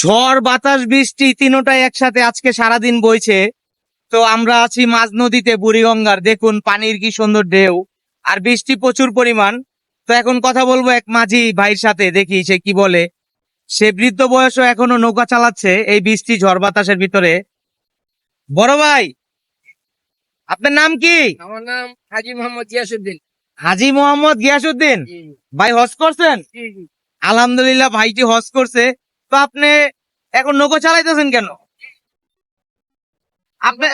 ঝড় বাতাস বৃষ্টি তিনোটাই একসাথে আজকে সারাদিন বইছে। তো আমরা আছি মাঝ নদীতে বুড়িগঙ্গার। দেখুন পানির কি সুন্দর ঢেউ আর বৃষ্টি প্রচুর পরিমাণ। তো এখন কথা বলব এক মাঝি ভাইয়ের সাথে দেখি সে কি বলে। সে বৃদ্ধ বয়সও এখনও নৌকা চালাচ্ছে এই বৃষ্টি ঝড় বাতাসের ভিতরে। বড় ভাই আপনার নাম কি? আমার নাম হাজি মোহাম্মদ জিয়াসুদ্দিন হাজি মোহাম্মদ গিয়াসুদ্দিন ভাই হজ করছেন? আলহামদুলিল্লাহ ভাইটি হজ করছে। তো আপনি এখন নৌকো চালাইতেছেন কেন? আপনি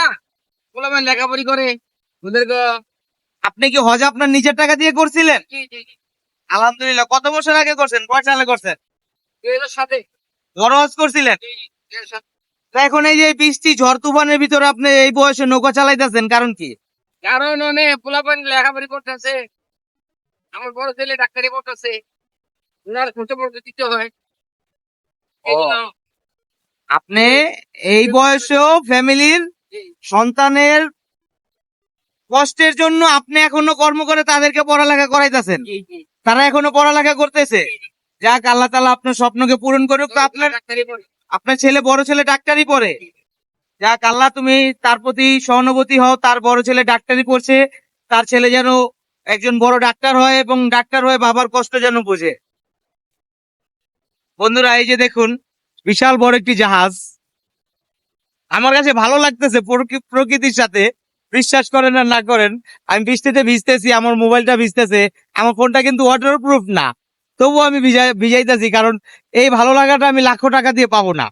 না। বললাম লেখাপড়ি করে। ওদেরকে আপনি কি হজ আপনার নিজের টাকা দিয়ে করছিলেন? আলহামদুলিল্লাহ। কত বছর আগে করছেন? কয় সালে করছেন? সাথে বড় হজ করছিলেন? এখন এই যে বৃষ্টি ঝড় তুফানের ভিতরে আপনি এই বয়সে নৌকা চালাইতেছেন কারণ কি? কারণ অনেক পোলাপান লেখাপড়ি করতেছে। আমার বড় ছেলে ডাক্তারি পড়তেছে। দিতে হয়? আপনি এই বয়সেও ফ্যামিলির সন্তানের কষ্টের জন্য আপনি এখনও কর্ম করে তাদেরকে পড়ালেখা করাইতেছেন। তারা এখনও পড়ালেখা করতেছে। যাক আল্লাহ তালা আপনার স্বপ্নকে পূরণ করুক। তো আপনার আপনার ছেলে বড় ছেলে ডাক্তারি পড়ে। যাক আল্লাহ তুমি তার প্রতি সহানুভূতি হও। তার বড় ছেলে ডাক্তারি পড়ছে। তার ছেলে যেন একজন বড় ডাক্তার হয় এবং ডাক্তার হয়ে বাবার কষ্ট যেন বোঝে। বন্ধুরা, এই যে দেখুন, বিশাল বড় একটি জাহাজ। আমার কাছে ভালো লাগতেছে প্রকৃ- প্রকৃতির সাথে। বিশ্বাস করেন আর না করেন, আমি বৃষ্টিতে ভিজতেছি, আমার মোবাইলটা ভিজতেছে, আমার ফোনটা কিন্তু ওয়াটার প্রুফ না। তবুও আমি ভিজাই ভিজাইতেছি, কারণ এই ভালো লাগাটা আমি লাখো টাকা দিয়ে পাবো না।